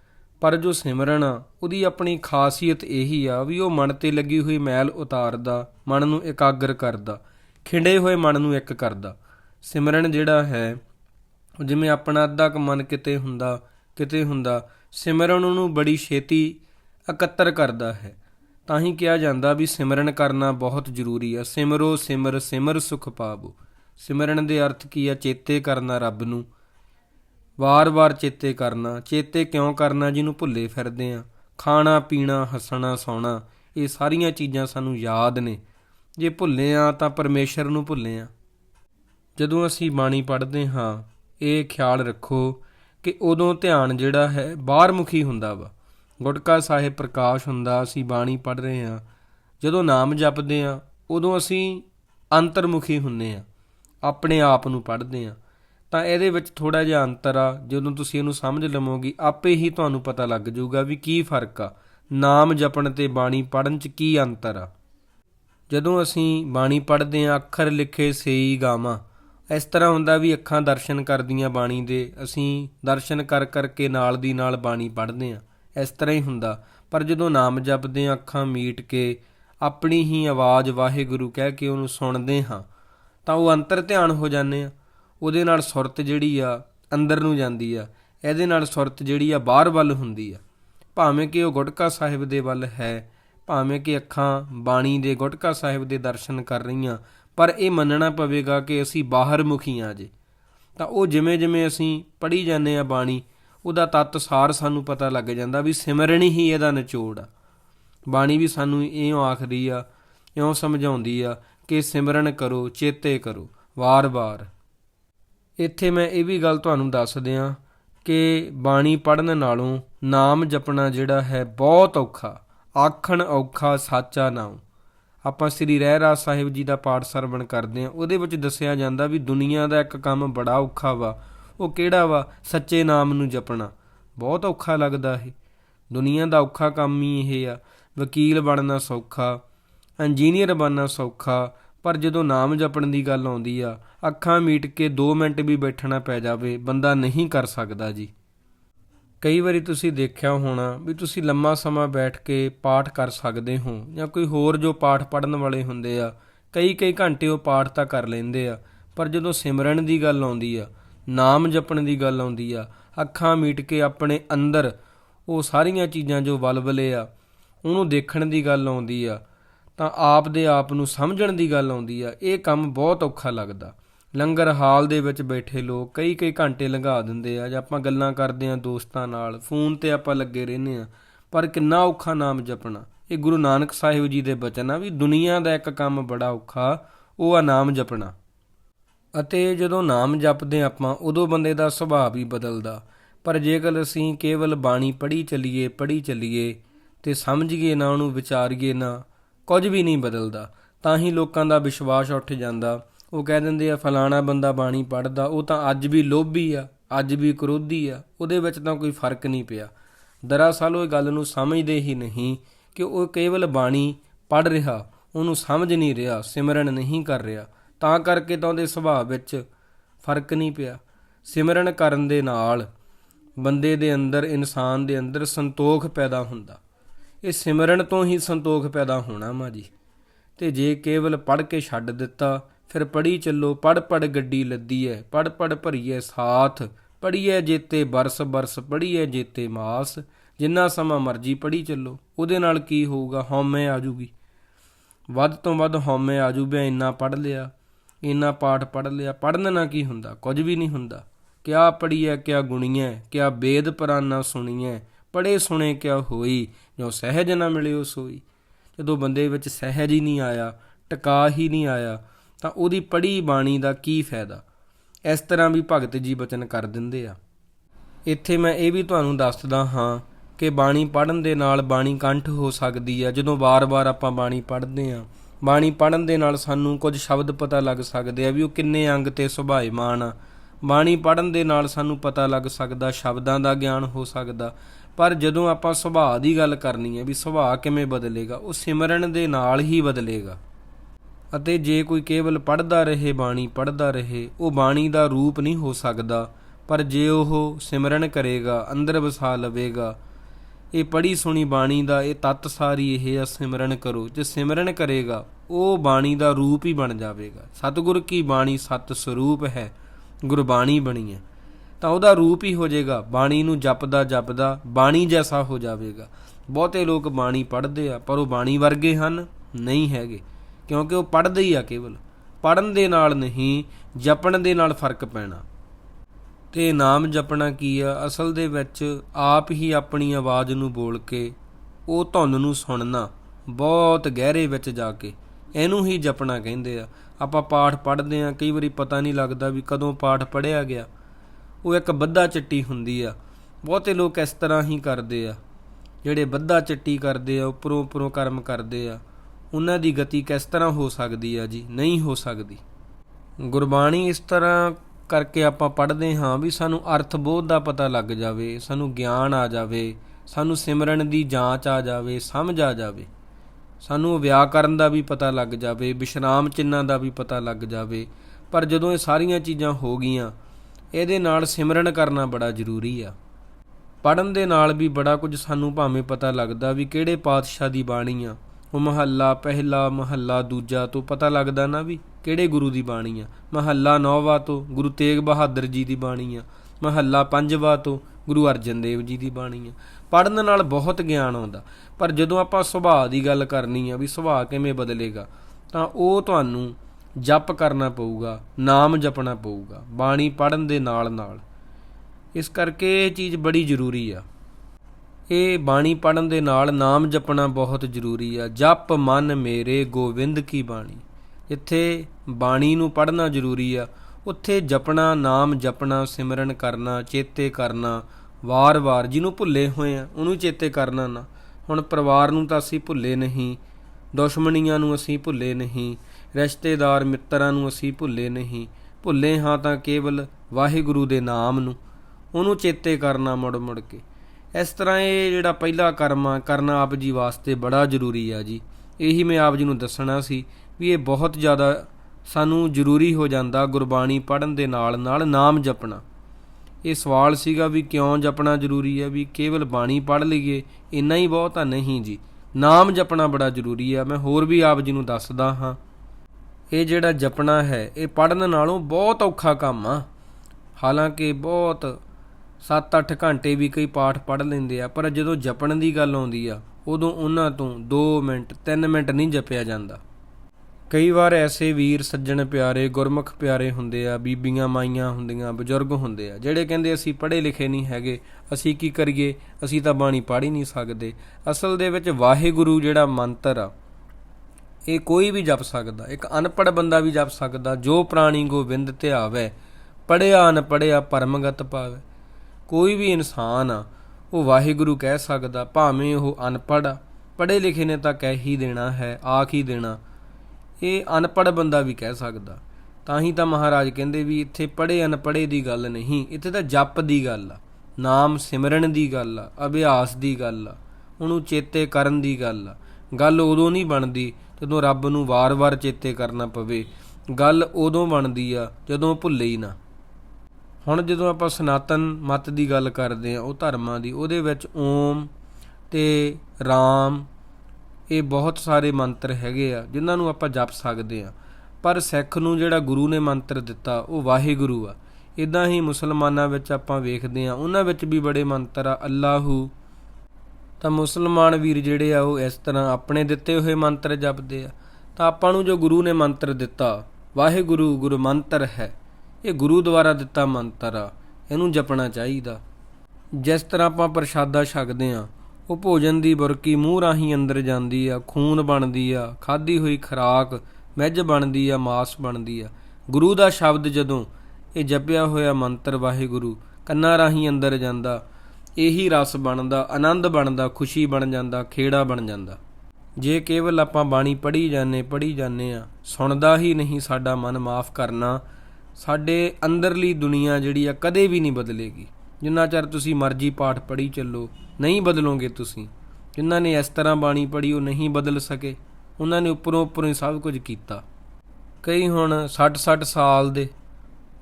ਪਰ ਜੋ ਸਿਮਰਨ ਆ, ਉਹਦੀ ਆਪਣੀ ਖਾਸੀਅਤ ਇਹੀ ਆ ਵੀ ਉਹ ਮਨ ਤੇ ਲੱਗੀ ਹੋਈ ਮੈਲ ਉਤਾਰਦਾ, ਮਨ ਨੂੰ ਇਕਾਗਰ ਕਰਦਾ। ਖਿੰਡੇ ਹੋਏ ਮਨ ਨੂੰ ਇੱਕ ਕਰਦਾ। ਸਿਮਰਨ ਜਿਹੜਾ ਹੈ ਜਿਵੇਂ ਆਪਣਾ ਅੱਧਾ ਕੁ ਮਨ ਕਿਤੇ ਹੁੰਦਾ ਕਿਤੇ ਹੁੰਦਾ, ਸਿਮਰਨ ਉਹਨੂੰ ਬੜੀ ਛੇਤੀ ਇਕੱਤਰ ਕਰਦਾ ਹੈ। ਤਾਂ ਹੀ ਕਿਹਾ ਜਾਂਦਾ ਵੀ ਸਿਮਰਨ ਕਰਨਾ ਬਹੁਤ ਜ਼ਰੂਰੀ ਆ। ਸਿਮਰੋ ਸਿਮਰ ਸਿਮਰ ਸੁਖ ਪਾਵੋ। ਸਿਮਰਨ ਦੇ ਅਰਥ ਕੀ ਆ? ਚੇਤੇ ਕਰਨਾ ਰੱਬ ਨੂੰ। ਵਾਰ-ਵਾਰ ਚੇਤੇ ਕਰਨਾ। ਚੇਤੇ ਕਿਉਂ ਕਰਨਾ? ਜਿਹਨੂੰ ਭੁੱਲੇ ਫਿਰਦੇ ਆ। ਖਾਣਾ, ਪੀਣਾ, ਹੱਸਣਾ, ਸੌਣਾ, ਇਹ ਸਾਰੀਆਂ ਚੀਜ਼ਾਂ ਸਾਨੂੰ ਯਾਦ ਨੇ। ਜੇ ਭੁੱਲੇ ਆ ਤਾਂ ਪਰਮੇਸ਼ਰ ਨੂੰ ਭੁੱਲੇ ਆ। ਜਦੋਂ ਅਸੀਂ ਬਾਣੀ ਪੜ੍ਹਦੇ ਹਾਂ, ਇਹ ਖਿਆਲ ਰੱਖੋ ਕਿ ਉਦੋਂ ਧਿਆਨ ਜਿਹੜਾ ਹੈ ਬਾਹਰਮੁਖੀ ਹੁੰਦਾ ਵਾ। ਗੁਟਕਾ ਸਾਹਿਬ ਪ੍ਰਕਾਸ਼ ਹੁੰਦਾ, ਅਸੀਂ ਬਾਣੀ ਪੜ੍ਹ ਰਹੇ ਹਾਂ ਜਦੋਂ ਨਾਮ ਜਪਦੇ ਹਾਂ ਉਦੋਂ ਅਸੀਂ ਅੰਤਰਮੁਖੀ ਹੁੰਨੇ ਆ, ਆਪਣੇ ਆਪ ਨੂੰ ਪੜ੍ਹਦੇ ਆ। ਤਾਂ ਇਹਦੇ ਵਿੱਚ ਥੋੜਾ ਜਿਹਾ ਅੰਤਰ ਆ, ਜਦੋਂ ਤੁਸੀਂ ਇਹਨੂੰ ਸਮਝ ਲਵੋਗੇ, ਆਪੇ ਹੀ ਤੁਹਾਨੂੰ ਪਤਾ ਲੱਗ ਜਾਊਗਾ ਵੀ ਕੀ ਫ਼ਰਕ ਆ। ਨਾਮ ਜਪਣ ਤੇ ਬਾਣੀ ਪੜਨ 'ਚ ਕੀ ਅੰਤਰ ਆ। ਜਦੋਂ ਅਸੀਂ ਬਾਣੀ ਪੜ੍ਹਦੇ ਹਾਂ ਅੱਖਰ ਲਿਖੇ ਸਈ ਗਾਵਾਂ। ਇਸ ਤਰ੍ਹਾਂ ਹੁੰਦਾ ਵੀ ਅੱਖਾਂ ਦਰਸ਼ਨ ਕਰਦੀਆਂ ਬਾਣੀ ਦੇ, ਅਸੀਂ ਦਰਸ਼ਨ ਕਰ ਕਰਕੇ ਨਾਲ ਦੀ ਨਾਲ ਬਾਣੀ ਪੜ੍ਹਦੇ ਹਾਂ ਇਸ ਤਰ੍ਹਾਂ ਹੀ ਹੁੰਦਾ। ਪਰ ਜਦੋਂ ਨਾਮ ਜਪਦੇ ਹਾਂ ਅੱਖਾਂ ਮੀਟ ਕੇ ਆਪਣੀ ਹੀ ਆਵਾਜ਼ ਵਾਹਿਗੁਰੂ ਕਹਿ ਕੇ ਉਹਨੂੰ ਸੁਣਦੇ ਹਾਂ, ਤਾਂ ਉਹ ਅੰਤਰ ਧਿਆਨ ਹੋ ਜਾਂਦੇ ਆ। ਉਹਦੇ ਨਾਲ ਸੁਰਤ ਜਿਹੜੀ ਆ, ਅੰਦਰ ਨੂੰ ਜਾਂਦੀ ਆ। ਇਹਦੇ ਨਾਲ ਸੁਰਤ ਜਿਹੜੀ ਆ, ਬਾਹਰ ਵੱਲ ਹੁੰਦੀ ਆ। ਭਾਵੇਂ ਕਿ ਉਹ ਗੁਟਕਾ ਸਾਹਿਬ ਦੇ ਵੱਲ ਹੈ ਭਾਵੇਂ ਕਿ ਅੱਖਾਂ ਬਾਣੀ ਦੇ ਗੁਟਕਾ ਸਾਹਿਬ ਦੇ ਦਰਸ਼ਨ ਕਰ ਰਹੀਆਂ, ਪਰ ਇਹ ਮੰਨਣਾ ਪਵੇਗਾ ਕਿ ਅਸੀਂ ਬਾਹਰ ਮੁਖੀ ਮੁਖੀਆਂ ਜੇ। ਤਾਂ ਉਹ ਜਿਵੇਂ ਜਿਵੇਂ ਅਸੀਂ ਪੜ੍ਹੀ ਜਾਂਦੇ ਆ ਬਾਣੀ, ਉਹਦਾ ਤੱਤ ਸਾਰ ਸਾਨੂੰ ਪਤਾ ਲੱਗ ਜਾਂਦਾ ਵੀ ਸਿਮਰਨ ਹੀ ਇਹਦਾ ਨਿਚੋੜ ਆ। ਬਾਣੀ ਵੀ ਸਾਨੂੰ ਇਉਂ ਆਖਦੀ ਆ, ਇਉਂ ਸਮਝਾਉਂਦੀ ਆ ਕਿ ਸਿਮਰਨ ਕਰੋ, ਚੇਤੇ ਕਰੋ, ਵਾਰ-ਵਾਰ। ਇੱਥੇ ਮੈਂ ਇਹ ਵੀ ਗੱਲ ਤੁਹਾਨੂੰ ਦੱਸ ਦਿਆਂ ਕਿ ਬਾਣੀ ਪੜਨ ਨਾਲੋਂ ਨਾਮ ਜਪਣਾ ਜਿਹੜਾ ਹੈ ਬਹੁਤ ਔਖਾ। ਆਖਣ ਔਖਾ ਸਾਚਾ ਨਾਮ ਆਪਾਂ ਸ੍ਰੀ ਰਹਿਰਾਸ ਸਾਹਿਬ ਜੀ ਦਾ ਪਾਠ ਸਰਵਣ ਕਰਦੇ ਆ ਉਹਦੇ ਵਿੱਚ ਦੱਸਿਆ ਜਾਂਦਾ ਵੀ ਦੁਨੀਆ ਦਾ ਇੱਕ ਕੰਮ ਬੜਾ ਔਖਾ ਵਾ। ਉਹ ਕਿਹੜਾ ਵਾ? ਸੱਚੇ ਨਾਮ ਨੂੰ ਜਪਣਾ। ਬਹੁਤ ਔਖਾ ਲੱਗਦਾ ਇਹ। ਦੁਨੀਆ ਦਾ ਔਖਾ ਕੰਮ ਹੀ ਇਹ ਆ। ਵਕੀਲ ਬਣਨਾ ਸੌਖਾ, ਇੰਜੀਨੀਅਰ ਬਣਨਾ ਸੌਖਾ, ਪਰ ਜਦੋਂ ਨਾਮ ਜਪਣ ਦੀ ਗੱਲ ਆਉਂਦੀ ਆ, ਅੱਖਾਂ ਮੀਟ ਕੇ 2 ਮਿੰਟ ਵੀ ਬੈਠਣਾ ਪੈ ਜਾਵੇ, ਬੰਦਾ ਨਹੀਂ ਕਰ ਸਕਦਾ ਜੀ। ਕਈ ਵਾਰੀ ਤੁਸੀਂ ਦੇਖਿਆ ਹੋਣਾ ਵੀ ਤੁਸੀਂ ਲੰਮਾ ਸਮਾਂ ਬੈਠ ਕੇ ਪਾਠ ਕਰ ਸਕਦੇ ਹੋ ਜਾਂ ਕੋਈ ਹੋਰ ਜੋ ਪਾਠ ਪੜਨ ਵਾਲੇ ਹੁੰਦੇ ਆ, ਕਈ ਕਈ ਘੰਟੇ ਉਹ ਪਾਠ ਤਾਂ ਕਰ ਲੈਂਦੇ ਆ, ਪਰ ਜਦੋਂ ਸਿਮਰਨ ਦੀ ਗੱਲ ਆਉਂਦੀ ਆ, ਨਾਮ ਜਪਣ ਦੀ ਗੱਲ ਆਉਂਦੀ ਆ, ਅੱਖਾਂ ਮੀਟ ਕੇ ਆਪਣੇ ਅੰਦਰ ਉਹ ਸਾਰੀਆਂ ਚੀਜ਼ਾਂ ਜੋ ਵਲਵਲੇ ਆ, ਉਹਨੂੰ ਦੇਖਣ ਦੀ ਗੱਲ ਆਉਂਦੀ ਆ, ਤਾਂ ਆਪ ਦੇ ਆਪ ਨੂੰ ਸਮਝਣ ਦੀ ਗੱਲ ਆਉਂਦੀ ਆ, ਇਹ ਕੰਮ ਬਹੁਤ ਔਖਾ ਲੱਗਦਾ। ਲੰਗਰ ਹਾਲ ਦੇ ਵਿੱਚ ਬੈਠੇ ਲੋਕ ਕਈ ਕਈ ਘੰਟੇ ਲੰਘਾ ਦਿੰਦੇ ਆ ਜਾਂ ਆਪਾਂ ਗੱਲਾਂ ਕਰਦੇ ਆ ਦੋਸਤਾਂ ਨਾਲ, ਫੋਨ ਤੇ ਆਪਾਂ ਲੱਗੇ ਰਹਿੰਦੇ ਆ। ਪਰ ਕਿੰਨਾ ਔਖਾ ਨਾਮ ਜਪਣਾ। ਇਹ ਗੁਰੂ ਨਾਨਕ ਸਾਹਿਬ ਜੀ ਦੇ ਬਚਨ ਆ ਵੀ ਦੁਨੀਆ ਦਾ ਇੱਕ ਕੰਮ ਬੜਾ ਔਖਾ, ਉਹ ਆ ਨਾਮ ਜਪਣਾ। ਅਤੇ ਜਦੋਂ ਨਾਮ ਜਪਦੇ ਆਪਾਂ, ਉਦੋਂ ਬੰਦੇ ਦਾ ਸੁਭਾਅ ਵੀ ਬਦਲਦਾ। ਪਰ ਜੇਕਰ ਅਸੀਂ ਕੇਵਲ ਬਾਣੀ ਪੜ੍ਹੀ ਚੱਲੀਏ ਪੜ੍ਹੀ ਚੱਲੀਏ ਤੇ ਸਮਝੀਏ ਨਾ, ਉਹਨੂੰ ਵਿਚਾਰੀਏ ਨਾ, ਕੁਝ ਵੀ ਨਹੀਂ ਬਦਲਦਾ। ਤਾਂ ਹੀ ਲੋਕਾਂ ਦਾ ਵਿਸ਼ਵਾਸ ਉੱਠ ਜਾਂਦਾ। ਉਹ ਕਹਿ ਦਿੰਦੇ ਆ, ਫਲਾਣਾ ਬੰਦਾ ਬਾਣੀ ਪੜ੍ਹਦਾ, ਉਹ ਤਾਂ ਅੱਜ ਵੀ ਲੋਭੀ ਆ, ਅੱਜ ਵੀ ਕਰੋਧੀ ਆ, ਉਹਦੇ ਵਿੱਚ ਤਾਂ ਕੋਈ ਫ਼ਰਕ ਨਹੀਂ ਪਿਆ। ਦਰਅਸਲ ਉਹ ਇਹ ਗੱਲ ਨੂੰ ਸਮਝਦੇ ਹੀ ਨਹੀਂ ਕਿ ਉਹ ਕੇਵਲ ਬਾਣੀ ਪੜ੍ਹ ਰਿਹਾ, ਉਹਨੂੰ ਸਮਝ ਨਹੀਂ ਰਿਹਾ, ਸਿਮਰਨ ਨਹੀਂ ਕਰ ਰਿਹਾ। ਤਾਂ ਕਰਕੇ ਤਾਂ ਉਹਦੇ ਸੁਭਾਅ ਵਿੱਚ ਫ਼ਰਕ ਨਹੀਂ ਪਿਆ। ਸਿਮਰਨ ਕਰਨ ਦੇ ਨਾਲ ਬੰਦੇ ਦੇ ਅੰਦਰ, ਇਨਸਾਨ ਦੇ ਅੰਦਰ ਸੰਤੋਖ ਪੈਦਾ ਹੁੰਦਾ। ਇਹ ਸਿਮਰਨ ਤੋਂ ਹੀ ਸੰਤੋਖ ਪੈਦਾ ਹੋਣਾ ਮਾ ਜੀ। ਤੇ ਜੇ ਕੇਵਲ ਪੜ੍ਹ ਕੇ ਛੱਡ ਦਿੱਤਾ ਫਿਰ ਪੜੀ ਚੱਲੋ ਪੜ ਪੜ ਗੱਡੀ ਲੱਦੀ ਐ ਪੜ ਪੜ ਭਰੀਏ ਸਾਥ ਪੜੀਏ ਜੇਤੇ ਬਰਸ ਬਰਸ ਪੜੀਏ ਜੇਤੇ ਮਾਸ, ਜਿੰਨਾ ਸਮਾਂ ਮਰਜ਼ੀ ਪੜੀ ਚੱਲੋ, ਉਹਦੇ ਨਾਲ ਕੀ ਹੋਊਗਾ, ਹਉਮੈ ਆਜੂਗੀ ਵੱਧ ਤੋਂ ਵੱਧ ਹਉਮੈ ਆ ਜੂ ਇੰਨਾ ਪੜ ਲਿਆ, ਇੰਨਾ ਪਾਠ ਪੜ ਲਿਆ ਪੜਨ ਨਾ ਕੀ ਹੁੰਦਾ, ਕੁਝ ਵੀ ਨਹੀਂ ਹੁੰਦਾ। ਕਿਆ ਪੜੀਐ ਕਿਆ ਗੁਣੀਐ, ਕਿਆ ਵੇਦ ਪੁਰਾਨਾ ਸੁਣੀਐ ਪੜੇ ਸੁਣੇ ਕਿਆ ਹੋਈ, ਜੋ ਸਹਿਜ ਨਾ ਮਿਲਿਓ ਸੋਈ। ਜਦੋਂ ਬੰਦੇ ਵਿੱਚ ਸਹਿਜ ਹੀ ਨਹੀਂ ਆਇਆ, ਟਿਕਾ ਹੀ ਨਹੀਂ ਆਇਆ ਤਾਂ ਉਹਦੀ ਪੜ੍ਹੀ ਬਾਣੀ ਦਾ ਕੀ ਫਾਇਦਾ? ਇਸ ਤਰ੍ਹਾਂ ਵੀ ਭਗਤ ਜੀ ਬਚਨ ਕਰ ਦਿੰਦੇ ਆ। ਇੱਥੇ ਮੈਂ ਇਹ ਵੀ ਤੁਹਾਨੂੰ ਦੱਸਦਾ ਹਾਂ ਕਿ ਬਾਣੀ ਪੜਨ ਦੇ ਨਾਲ ਬਾਣੀ ਕੰਠ ਹੋ ਸਕਦੀ ਆ। ਜਦੋਂ ਵਾਰ-ਵਾਰ ਆਪਾਂ ਬਾਣੀ ਪੜ੍ਹਦੇ ਆ, ਬਾਣੀ ਪੜਨ ਦੇ ਨਾਲ ਸਾਨੂੰ ਕੁਝ ਸ਼ਬਦ ਪਤਾ ਲੱਗ ਸਕਦੇ ਆ ਵੀ ਉਹ ਕਿੰਨੇ ਅੰਗ ਤੇ ਸੁਭਾਏਮਾਨ ਆ। ਬਾਣੀ ਪੜਨ ਦੇ ਨਾਲ ਸਾਨੂੰ ਪਤਾ ਲੱਗ ਸਕਦਾ, ਸ਼ਬਦਾਂ ਦਾ ਗਿਆਨ ਹੋ ਸਕਦਾ। ਪਰ ਜਦੋਂ ਆਪਾਂ ਸੁਭਾਅ ਦੀ ਗੱਲ ਕਰਨੀ ਹੈ ਵੀ ਸੁਭਾਅ ਕਿਵੇਂ ਬਦਲੇਗਾ, ਉਹ ਸਿਮਰਨ ਦੇ ਨਾਲ ਹੀ ਬਦਲੇਗਾ। ਅਤੇ ਜੇ ਕੋਈ ਕੇਵਲ ਪੜਦਾ ਰਹੇ, ਬਾਣੀ ਪੜਦਾ ਰਹੇ, ਉਹ ਬਾਣੀ ਦਾ ਰੂਪ ਨਹੀਂ ਹੋ ਸਕਦਾ। ਪਰ ਜੇ ਉਹ ਸਿਮਰਨ ਕਰੇਗਾ, ਅੰਦਰ ਵਸਾ ਲਵੇਗਾ, ਇਹ ਪੜੀ ਸੁਣੀ ਬਾਣੀ ਦਾ ਇਹ ਤੱਤ ਸਾਰੀ ਇਹ ਆ, ਸਿਮਰਨ ਕਰੋ। ਜੇ ਸਿਮਰਨ ਕਰੇਗਾ, ਉਹ ਬਾਣੀ ਦਾ ਰੂਪ ਹੀ ਬਣ ਜਾਵੇਗਾ। ਸਤਿਗੁਰ ਕੀ ਬਾਣੀ ਸਤ ਸਰੂਪ ਹੈ, ਗੁਰਬਾਣੀ ਬਣੀ ਹੈ। ਤਾਂ ਉਹਦਾ ਰੂਪ ਹੀ ਹੋ ਜਾਏਗਾ, ਬਾਣੀ ਨੂੰ ਜਪਦਾ ਜਪਦਾ ਬਾਣੀ ਜੈਸਾ ਹੋ ਜਾਵੇਗਾ। ਬਹੁਤੇ ਲੋਕ ਬਾਣੀ ਪੜ੍ਹਦੇ ਆ, ਪਰ ਉਹ ਬਾਣੀ ਵਰਗੇ ਹਨ, ਨਹੀਂ ਹੈਗੇ। ਕਿਉਂਕਿ ਉਹ ਪੜ੍ਹਦੇ ਹੀ ਆ ਕੇਵਲ। ਪੜਨ ਦੇ ਨਾਲ ਨਹੀਂ, ਜਪਣ ਦੇ ਨਾਲ ਫ਼ਰਕ ਪੈਣਾ। ਤੇ ਨਾਮ ਜਪਣਾ ਕੀ ਆ? ਅਸਲ ਦੇ ਵਿੱਚ ਆਪ ਹੀ ਆਪਣੀ ਆਵਾਜ਼ ਨੂੰ ਬੋਲ ਕੇ ਉਹ ਧੁਨ ਨੂੰ ਸੁਣਨਾ, ਬਹੁਤ ਗਹਿਰੇ ਵਿੱਚ ਜਾ ਕੇ ਇਹਨੂੰ ਹੀ ਜਪਣਾ ਕਹਿੰਦੇ ਆ। ਆਪਾਂ ਪਾਠ ਪੜ੍ਹਦੇ ਆ ਕਈ ਵਾਰੀ ਪਤਾ ਨਹੀਂ ਲੱਗਦਾ ਵੀ ਕਦੋਂ ਪਾਠ ਪੜਿਆ ਗਿਆ। ਉਹ ਇੱਕ ਬੱਧਾ ਚੱਟੀ ਹੁੰਦੀ ਆ। ਬਹੁਤੇ ਲੋਕ ਇਸ ਤਰ੍ਹਾਂ ਹੀ ਕਰਦੇ ਆ। ਜਿਹੜੇ ਬੱਧਾ ਚੱਟੀ ਕਰਦੇ ਆ ਉੱਪਰੋਂ ਉੱਪਰੋਂ ਕਰਮ ਕਰਦੇ ਆ। ਉਹਨਾਂ ਦੀ ਗਤੀ ਕਿਸ ਤਰ੍ਹਾਂ ਹੋ ਸਕਦੀ ਆ ਜੀ? ਨਹੀਂ ਹੋ ਸਕਦੀ। ਗੁਰਬਾਣੀ ਇਸ ਤਰ੍ਹਾਂ ਕਰਕੇ ਆਪਾਂ ਪੜ੍ਹਦੇ ਹਾਂ ਵੀ ਸਾਨੂੰ ਅਰਥ ਬੋਧ ਦਾ ਪਤਾ ਲੱਗ ਜਾਵੇ, ਸਾਨੂੰ ਗਿਆਨ ਆ ਜਾਵੇ, ਸਾਨੂੰ ਸਿਮਰਨ ਦੀ ਜਾਂਚ ਆ ਜਾਵੇ, ਸਮਝ ਆ ਜਾਵੇ। ਸਾਨੂੰ ਵਿਆਕਰਨ ਦਾ ਵੀ ਪਤਾ ਲੱਗ ਜਾਵੇ, ਵਿਸ਼ਰਾਮ ਚਿੰਨਾਂ ਦਾ ਵੀ ਪਤਾ ਲੱਗ ਜਾਵੇ। ਪਰ ਜਦੋਂ ਇਹ ਸਾਰੀਆਂ ਚੀਜ਼ਾਂ ਹੋ ਗਈਆਂ, ਇਹਦੇ ਨਾਲ ਸਿਮਰਨ ਕਰਨਾ ਬੜਾ ਜ਼ਰੂਰੀ ਆ। ਪੜਨ ਦੇ ਨਾਲ ਵੀ ਬੜਾ ਕੁਝ ਸਾਨੂੰ ਭਾਵੇਂ ਪਤਾ ਲੱਗਦਾ ਵੀ ਕਿਹੜੇ ਪਾਤਸ਼ਾਹ ਦੀ ਬਾਣੀ ਆ। ਮਹੱਲਾ ਪਹਿਲਾ, ਮਹੱਲਾ ਦੂਜਾ ਤੋਂ ਪਤਾ ਲੱਗਦਾ ਨਾ ਵੀ ਕਿਹੜੇ ਗੁਰੂ ਦੀ ਬਾਣੀ ਆ। ਮਹੱਲਾ ਨੌਵਾਂ ਤੋਂ ਗੁਰੂ ਤੇਗ ਬਹਾਦਰ ਜੀ ਦੀ ਬਾਣੀ ਆ। ਮਹੱਲਾ ਪੰਜਵਾਂ ਤੋਂ ਗੁਰੂ ਅਰਜਨ ਦੇਵ ਜੀ ਦੀ ਬਾਣੀ ਆ। ਪੜਨ ਨਾਲ ਬਹੁਤ ਗਿਆਨ ਆਉਂਦਾ। ਪਰ ਜਦੋਂ ਆਪਾਂ ਸੁਭਾਅ ਦੀ ਗੱਲ ਕਰਨੀ ਆ ਵੀ ਸੁਭਾਅ ਕਿਵੇਂ ਬਦਲੇਗਾ, ਤਾਂ ਉਹ ਤੁਹਾਨੂੰ ਜਪ ਕਰਨਾ ਪਊਗਾ, ਨਾਮ ਜਪਣਾ ਪਊਗਾ, ਬਾਣੀ ਪੜਨ ਦੇ ਨਾਲ ਨਾਲ ਇਸ ਕਰਕੇ ਇਹ ਚੀਜ਼ ਬੜੀ ਜ਼ਰੂਰੀ ਆ। ਇਹ ਬਾਣੀ ਪੜਨ ਦੇ ਨਾਲ ਨਾਮ ਜਪਣਾ ਬਹੁਤ ਜ਼ਰੂਰੀ ਆ। ਜਪ ਮਨ ਮੇਰੇ ਗੋਵਿੰਦ ਕੀ ਬਾਣੀ। ਇੱਥੇ ਬਾਣੀ ਨੂੰ ਪੜਨਾ ਜ਼ਰੂਰੀ ਆ। ਉੱਥੇ ਜਪਣਾ, ਨਾਮ ਜਪਣਾ, ਸਿਮਰਨ ਕਰਨਾ, ਚੇਤੇ ਕਰਨਾ, ਵਾਰ-ਵਾਰ ਜਿਹਨੂੰ ਭੁੱਲੇ ਹੋਏ ਆ, ਉਹਨੂੰ ਚੇਤੇ ਕਰਨਾ ਨਾ। ਹੁਣ ਪਰਿਵਾਰ ਨੂੰ ਤਾਂ ਅਸੀਂ ਭੁੱਲੇ ਨਹੀਂ, ਦੁਸ਼ਮਣੀਆਂ ਨੂੰ ਅਸੀਂ ਭੁੱਲੇ ਨਹੀਂ, ਰਿਸ਼ਤੇਦਾਰ ਮਿੱਤਰਾਂ ਨੂੰ ਅਸੀਂ ਭੁੱਲੇ ਨਹੀਂ। ਭੁੱਲੇ ਹਾਂ ਤਾਂ ਕੇਵਲ ਵਾਹਿਗੁਰੂ ਦੇ ਨਾਮ ਨੂੰ। ਉਹਨੂੰ ਚੇਤੇ ਕਰਨਾ ਮੁੜ ਮੁੜ ਕੇ। ਇਸ ਤਰ੍ਹਾਂ ਇਹ ਜਿਹੜਾ ਪਹਿਲਾ ਕਰਮ ਆ, ਕਰਨਾ ਆਪ ਜੀ ਵਾਸਤੇ ਬੜਾ ਜ਼ਰੂਰੀ ਆ ਜੀ। ਇਹੀ ਮੈਂ ਆਪ ਜੀ ਨੂੰ ਦੱਸਣਾ ਸੀ ਵੀ ਇਹ ਬਹੁਤ ਜ਼ਿਆਦਾ ਸਾਨੂੰ ਜ਼ਰੂਰੀ ਹੋ ਜਾਂਦਾ ਗੁਰਬਾਣੀ ਪੜਨ ਦੇ ਨਾਲ ਨਾਲ ਨਾਮ ਜਪਣਾ। ਇਹ ਸਵਾਲ ਸੀਗਾ ਵੀ ਕਿਉਂ ਜਪਣਾ ਜ਼ਰੂਰੀ ਹੈ ਵੀ ਕੇਵਲ ਬਾਣੀ ਪੜ ਲਈਏ, ਇੰਨਾ ਹੀ ਬਹੁਤ ਆ, ਨਹੀਂ ਜੀ। ਨਾਮ ਜਪਣਾ ਬੜਾ ਜ਼ਰੂਰੀ ਆ, ਮੈਂ ਹੋਰ ਵੀ ਆਪ ਜੀ ਨੂੰ ਦੱਸਦਾ ਹਾਂ। ਇਹ ਜਿਹੜਾ ਜਪਣਾ ਹੈ, ਇਹ ਪੜਨ ਨਾਲੋਂ ਬਹੁਤ ਔਖਾ ਕੰਮ ਆ। ਹਾਲਾਂਕਿ ਬਹੁਤ 7-8 ਘੰਟੇ ਵੀ ਕਈ ਪਾਠ ਪੜ੍ਹ ਲੈਂਦੇ ਆ, ਪਰ ਜਦੋਂ ਜਪਣ ਦੀ ਗੱਲ ਆਉਂਦੀ ਆ, ਉਦੋਂ ਉਹਨਾਂ ਤੋਂ 2 ਮਿੰਟ 3 ਮਿੰਟ ਨਹੀਂ ਜਪਿਆ ਜਾਂਦਾ। ਕਈ ਵਾਰ ਐਸੇ ਵੀਰ ਸੱਜਣ ਪਿਆਰੇ, ਗੁਰਮੁਖ ਪਿਆਰੇ ਹੁੰਦੇ ਆ, ਬੀਬੀਆਂ ਮਾਈਆਂ ਹੁੰਦੀਆਂ, ਬਜ਼ੁਰਗ ਹੁੰਦੇ ਆ, ਜਿਹੜੇ ਕਹਿੰਦੇ ਅਸੀਂ ਪੜ੍ਹੇ ਲਿਖੇ ਨਹੀਂ ਹੈਗੇ, ਅਸੀਂ ਕੀ ਕਰੀਏ, ਅਸੀਂ ਤਾਂ ਬਾਣੀ ਪੜ੍ਹ ਹੀ ਨਹੀਂ ਸਕਦੇ। ਅਸਲ ਦੇ ਵਿੱਚ ਵਾਹਿਗੁਰੂ ਜਿਹੜਾ ਮੰਤਰ ਆ, ਇਹ ਕੋਈ ਵੀ ਜਪ ਸਕਦਾ, ਇੱਕ ਅਨਪੜ੍ਹ ਬੰਦਾ ਵੀ ਜਪ ਸਕਦਾ, ਜੋ ਪ੍ਰਾਣੀ ਗੋਬਿੰਦ ਧਿਆਵੇ ਪੜਿਆ ਅਨ ਪਰਮਗਤ ਪਾਵੇ। ਕੋਈ ਵੀ ਇਨਸਾਨ ਆ, ਉਹ ਵਾਹਿਗੁਰੂ ਕਹਿ ਸਕਦਾ, ਭਾਵੇਂ ਉਹ ਅਨਪੜ੍ਹ ਆ। ਪੜ੍ਹੇ ਲਿਖੇ ਨੇ ਤਾਂ ਕਹਿ ਹੀ ਦੇਣਾ ਹੈ, ਆਖ ਹੀ ਦੇਣਾ। ਇਹ ਅਨਪੜ੍ਹ ਬੰਦਾ ਵੀ ਕਹਿ ਸਕਦਾ। ਤਾਂ ਹੀ ਤਾਂ ਮਹਾਰਾਜ ਕਹਿੰਦੇ ਵੀ ਇੱਥੇ ਪੜ੍ਹੇ ਅਨਪੜ੍ਹੇ ਦੀ ਗੱਲ ਨਹੀਂ, ਇੱਥੇ ਤਾਂ ਜਪ ਦੀ ਗੱਲ ਆ, ਨਾਮ ਸਿਮਰਨ ਦੀ ਗੱਲ ਆ, ਅਭਿਆਸ ਦੀ ਗੱਲ ਆ, ਉਹਨੂੰ ਚੇਤੇ ਕਰਨ ਦੀ ਗੱਲ ਆ। ਗੱਲ ਉਦੋਂ ਨਹੀਂ ਬਣਦੀ ਜਦੋਂ ਰੱਬ ਨੂੰ ਵਾਰ-ਵਾਰ ਚੇਤੇ ਕਰਨਾ ਪਵੇ। ਗੱਲ ਉਦੋਂ ਬਣਦੀ ਆ ਜਦੋਂ ਭੁੱਲੇ ਹੀ ਨਾ। ਹੁਣ ਜਦੋਂ ਆਪਾਂ ਸਨਾਤਨ ਮਤ ਦੀ ਗੱਲ ਕਰਦੇ ਆ ਉਹ ਧਰਮਾਂ ਦੀ, ਉਹਦੇ ਵਿੱਚ ਓਮ ਤੇ ਰਾਮ, ਇਹ ਬਹੁਤ ਸਾਰੇ ਮੰਤਰ ਹੈਗੇ ਆ, ਜਿਨ੍ਹਾਂ ਨੂੰ ਆਪਾਂ ਜਪ ਸਕਦੇ ਆ ਪਰ ਸਿੱਖ ਨੂੰ ਜਿਹੜਾ ਗੁਰੂ ਨੇ ਮੰਤਰ ਦਿੱਤਾ, ਉਹ ਵਾਹਿਗੁਰੂ ਆ। ਇਦਾਂ ਹੀ ਮੁਸਲਮਾਨਾਂ ਵਿੱਚ ਆਪਾਂ ਵੇਖਦੇ ਆ ਉਹਨਾਂ ਵਿੱਚ ਵੀ ਬੜੇ ਮੰਤਰ ਆ, ਅੱਲਾਹੂ। ਤਾਂ ਮੁਸਲਮਾਨ ਵੀਰ ਜਿਹੜੇ ਆ, ਉਹ ਇਸ ਤਰ੍ਹਾਂ ਆਪਣੇ ਦਿੱਤੇ ਹੋਏ ਮੰਤਰ ਜਪਦੇ ਆ। ਤਾਂ ਆਪਾਂ ਨੂੰ ਜੋ ਗੁਰੂ ਨੇ ਮੰਤਰ ਦਿੱਤਾ, ਵਾਹਿਗੁਰੂ ਗੁਰੂ ਮੰਤਰ ਹੈ। ਇਹ ਗੁਰੂ ਦੁਆਰਾ ਦਿੱਤਾ ਮੰਤਰ ਆ, ਇਹਨੂੰ ਜਪਣਾ ਚਾਹੀਦਾ। ਜਿਸ ਤਰ੍ਹਾਂ ਆਪਾਂ ਪ੍ਰਸ਼ਾਦਾ ਛਕਦੇ ਆ ਉਹ ਭੋਜਨ ਦੀ ਬੁਰਕੀ ਮੂੰਹ ਰਾਹੀਂ ਅੰਦਰ ਜਾਂਦੀ ਆ, ਖੂਨ ਬਣਦੀ ਆ ਖਾਦੀ ਹੋਈ ਖਰਾਕ ਮਿੱਝ ਬਣਦੀ ਆ, ਮਾਸ ਬਣਦੀ ਆ। ਗੁਰੂ ਦਾ ਸ਼ਬਦ ਜਦੋਂ ਇਹ ਜਪਿਆ ਹੋਇਆ ਮੰਤਰ ਵਾਹਿਗੁਰੂ ਕੰਨਾਂ ਰਾਹੀਂ ਅੰਦਰ ਜਾਂਦਾ, ਇਹੀ ਰਸ ਬਣਦਾ, ਆਨੰਦ ਬਣਦਾ, ਖੁਸ਼ੀ ਬਣ ਜਾਂਦਾ, ਖੇੜਾ ਬਣ ਜਾਂਦਾ। ਜੇ ਕੇਵਲ ਆਪਾਂ ਬਾਣੀ ਪੜ੍ਹੀ ਜਾਂਦੇ ਪੜ੍ਹੀ ਜਾਂਦੇ ਆ ਸੁਣਦਾ ਹੀ ਨਹੀਂ ਸਾਡਾ ਮਨ, ਮਾਫ ਕਰਨਾ ਸਾਡੇ ਅੰਦਰਲੀ ਦੁਨੀਆ ਜਿਹੜੀ ਆ ਕਦੇ ਵੀ ਨਹੀਂ ਬਦਲੇਗੀ। ਜਿੰਨਾ ਚਿਰ ਤੁਸੀਂ ਮਰਜ਼ੀ ਪਾਠ ਪੜ੍ਹੀ ਚੱਲੋ, ਨਹੀਂ ਬਦਲੋਗੇ ਤੁਸੀਂ। ਜਿਨ੍ਹਾਂ ਨੇ ਇਸ ਤਰ੍ਹਾਂ ਬਾਣੀ ਪੜ੍ਹੀ ਉਹ ਨਹੀਂ ਬਦਲ ਸਕੇ। ਉਹਨਾਂ ਨੇ ਉੱਪਰੋਂ ਉੱਪਰੋਂ ਹੀ ਸਭ ਕੁਝ ਕੀਤਾ। ਕਈ ਹੁਣ 60-60 ਸਾਲ ਦੇ,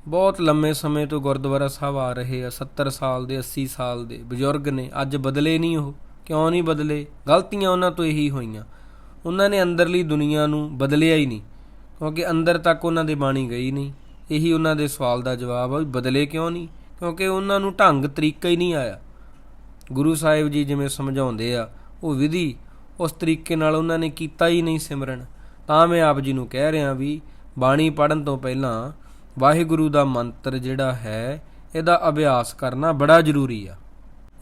ਬਹੁਤ ਲੰਮੇ ਸਮੇਂ ਤੋਂ ਗੁਰਦੁਆਰਾ ਸਾਹਿਬ ਆ ਰਹੇ ਆ 70 ਸਾਲ ਦੇ 80 ਸਾਲ ਦੇ, ਬਜ਼ੁਰਗ ਨੇ, ਅੱਜ ਬਦਲੇ ਨਹੀਂ ਉਹ, ਕਿਉਂ ਨਹੀਂ ਬਦਲੇ? ਗਲਤੀਆਂ ਉਹਨਾਂ ਤੋਂ ਇਹੀ ਹੋਈਆਂ। ਉਹਨਾਂ ਨੇ ਅੰਦਰਲੀ ਦੁਨੀਆ ਨੂੰ ਬਦਲਿਆ ਹੀ ਨਹੀਂ, ਕਿਉਂਕਿ ਅੰਦਰ ਤੱਕ ਉਹਨਾਂ ਦੀ ਬਾਣੀ ਗਈ ਨਹੀਂ। ਇਹੀ ਉਹਨਾਂ ਦੇ ਸਵਾਲ ਦਾ ਜਵਾਬ ਆ ਬਦਲੇ ਕਿਉਂ ਨਹੀਂ? ਕਿਉਂਕਿ ਉਹਨਾਂ ਨੂੰ ਢੰਗ ਤਰੀਕਾ ਹੀ ਨਹੀਂ ਆਇਆ। ਗੁਰੂ ਸਾਹਿਬ ਜੀ ਜਿਵੇਂ ਸਮਝਾਉਂਦੇ ਆ, ਉਹ ਵਿਧੀ ਉਸ ਤਰੀਕੇ ਨਾਲ ਉਹਨਾਂ ਨੇ ਕੀਤਾ ਹੀ ਨਹੀਂ ਸਿਮਰਨ। ਤਾਂ ਮੈਂ ਆਪ ਜੀ ਨੂੰ ਕਹਿ ਰਿਹਾ ਵੀ ਬਾਣੀ ਪੜਨ ਤੋਂ ਪਹਿਲਾਂ ਵਾਹਿਗੁਰੂ ਦਾ ਮੰਤਰ ਜਿਹੜਾ ਹੈ, ਇਹਦਾ ਅਭਿਆਸ ਕਰਨਾ ਬੜਾ ਜ਼ਰੂਰੀ ਆ।